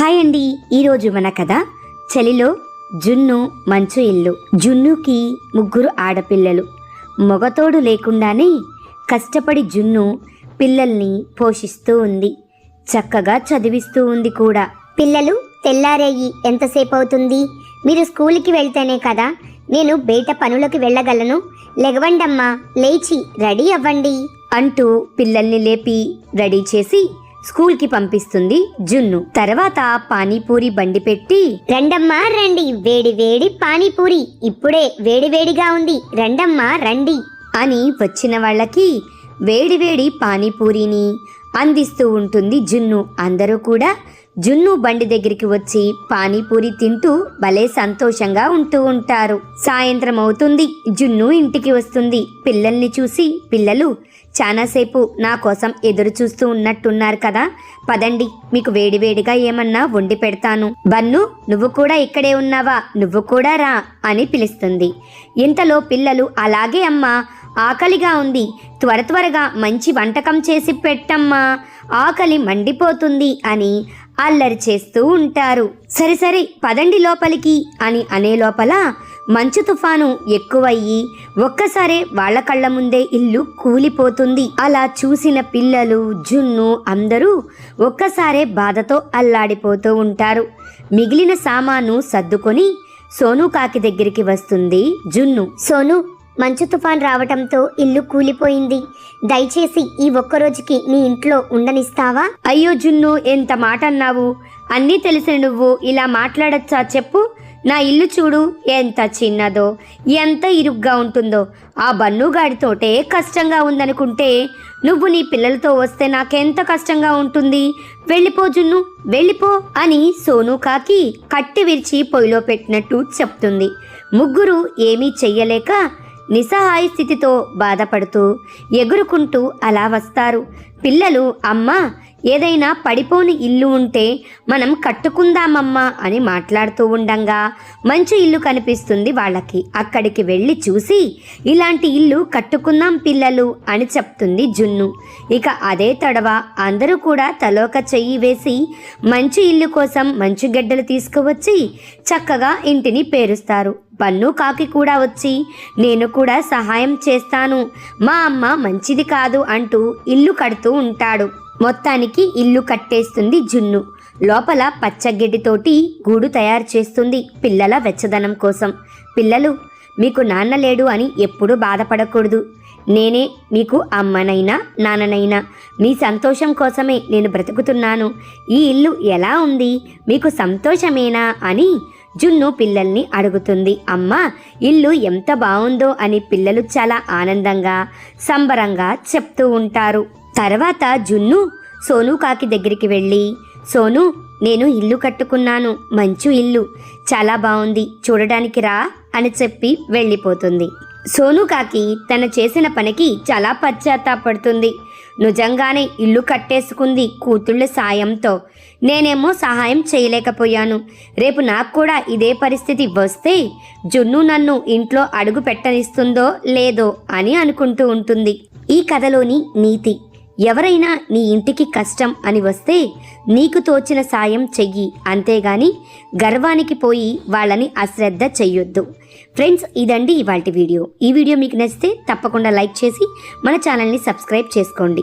Hi అండి. ఈరోజు మన కథ చలిలో జున్ను మంచు ఇల్లు. జున్నుకి ముగ్గురు ఆడపిల్లలు. మొగతోడు లేకుండానే కష్టపడి జున్ను పిల్లల్ని పోషిస్తూ ఉంది. చక్కగా చదివిస్తూ ఉంది కూడా. పిల్లలు తెల్లారేయి. ఎంతసేపు అవుతుంది? మీరు స్కూల్కి వెళ్తేనే కదా. నేను బయట పనులకు వెళ్ళగలను. లెగవండమ్మా లేచి రెడీ అవ్వండి. అంటూ పిల్లల్ని లేపి రెడీ చేసి స్కూల్కి పంపిస్తుంది జున్ను. తర్వాత పానీపూరి బండి పెట్టి రండమ్మా రండి. వేడి వేడి పానీపూరి. ఇప్పుడే వేడి వేడిగా ఉంది. రండమ్మా రండి. అని వచ్చిన వాళ్ళకి వేడివేడి పానీపూరిని అందిస్తూ ఉంటుంది జున్ను. అందరూ కూడా జున్ను బండి దగ్గరికి వచ్చి పానీపూరి తింటూ భలే సంతోషంగా ఉంటూ ఉంటారు. సాయంత్రం అవుతుంది జున్ను ఇంటికి వస్తుంది. పిల్లల్ని చూసి పిల్లలు చాలాసేపు నా కోసం ఎదురు చూస్తూ ఉన్నట్టున్నారు కదా పదండి మీకు వేడివేడిగా ఏమన్నా వండి పెడతాను. బన్ను నువ్వు కూడా ఇక్కడే ఉన్నావా? నువ్వు కూడా రా అని పిలుస్తుంది. ఇంతలో పిల్లలు అలాగే అమ్మా ఆకలిగా ఉంది. త్వర త్వరగా మంచి వంటకం చేసి పెట్టమ్మా. ఆకలి మండిపోతుంది అని అల్లరి చేస్తూ ఉంటారు. సరే సరే పదండి లోపలికి అని అనే లోపల మంచు తుఫాను ఎక్కువయ్యి ఒక్కసారే వాళ్ళ కళ్ళ ముందే ఇల్లు కూలిపోతుంది. అలా చూసిన పిల్లలు జున్ను అందరూ ఒక్కసారే బాధతో అల్లాడిపోతూ ఉంటారు. మిగిలిన సామాను సర్దుకొని సోను కాకి దగ్గరికి వస్తుంది జున్ను. సోను మంచు తుఫాన్ రావటంతో ఇల్లు కూలిపోయింది. దయచేసి ఈ ఒక్క రోజుకి నీ ఇంట్లో ఉండనిస్తావా? అయ్యో జున్ను ఎంత మాట అన్నావు అన్నీ తెలిసిన నువ్వు ఇలా మాట్లాడచ్చా చెప్పు. నా ఇల్లు చూడు ఎంత చిన్నదో ఎంత ఇరుగ్గా ఉంటుందో. ఆ బన్నుగాడితోటే కష్టంగా ఉందనుకుంటే నువ్వు నీ పిల్లలతో వస్తే నాకెంత కష్టంగా ఉంటుంది? వెళ్ళిపో జున్ను వెళ్ళిపో అని సోను కాకి కట్టి విరిచి పొయ్యిలో పెట్టినట్టు చెప్తుంది. ముగ్గురు ఏమీ చెయ్యలేక నిస్సహాయ స్థితితో బాధపడుతూ ఎగురుకుంటూ అలా వస్తారు. పిల్లలు అమ్మ ఏదైనా పడిపోని ఇల్లు ఉంటే మనం కట్టుకుందామమ్మా అని మాట్లాడుతూ ఉండంగా మంచి ఇల్లు కనిపిస్తుంది వాళ్ళకి. అక్కడికి వెళ్ళి చూసి ఇలాంటి ఇల్లు కట్టుకుందాం పిల్లలు అని చెప్తుంది జున్ను. ఇక అదే తడవ అందరూ కూడా తలోక చెయ్యి వేసి మంచి ఇల్లు కోసం మంచు గడ్డలు తీసుకువచ్చి చక్కగా ఇంటిని పేరుస్తారు. పన్ను కాకి కూడా వచ్చి నేను కూడా సహాయం చేస్తాను. మా అమ్మ మంచిది కాదు అంటూ ఇల్లు కడుతూ ఉంటాడు. మొత్తానికి ఇల్లు కట్టేస్తుంది జున్ను. లోపల పచ్చగడ్డితోటి గూడు తయారు చేస్తుంది పిల్లల వెచ్చదనం కోసం. పిల్లలు మీకు నాన్న లేడు అని ఎప్పుడూ బాధపడకూడదు. నేనే మీకు అమ్మనైనా నాన్ననైనా. మీ సంతోషం కోసమే నేను బ్రతుకుతున్నాను. ఈ ఇల్లు ఎలా ఉంది? మీకు సంతోషమేనా? అని జున్ను పిల్లల్ని అడుగుతుంది. అమ్మ ఇల్లు ఎంత బాగుందో అని పిల్లలు చాలా ఆనందంగా సంబరంగా చెప్తూ ఉంటారు. తర్వాత జున్ను సోను కాకి దగ్గరికి వెళ్ళి సోను నేను ఇల్లు కట్టుకున్నాను మంచు ఇల్లు చాలా బాగుంది చూడడానికి రా అని చెప్పి వెళ్ళిపోతుంది. సోను కాకి తన చేసిన పనికి చాలా పశ్చాత్తాపడుతుంది. నిజంగానే ఇల్లు కట్టేసుకుంది కూతుళ్ళ సాయంతో. నేనేమో సహాయం చేయలేకపోయాను. రేపు నాకు కూడా ఇదే పరిస్థితి వస్తే జున్ను నన్ను ఇంట్లో అడుగు పెట్టనిస్తుందో లేదో అని అనుకుంటూ ఉంటుంది. ఈ కథలోని నీతి. ఎవరైనా నీ ఇంటికి కష్టం అని వస్తే నీకు తోచిన సాయం చెయ్యి. అంతేగాని గర్వానికి పోయి వాళ్ళని అశ్రద్ధ చెయ్యొద్దు. ఫ్రెండ్స్ ఇదండి ఇవాళ వీడియో. ఈ వీడియో మీకు నచ్చితే తప్పకుండా లైక్ చేసి మన ఛానల్ని సబ్స్క్రైబ్ చేసుకోండి.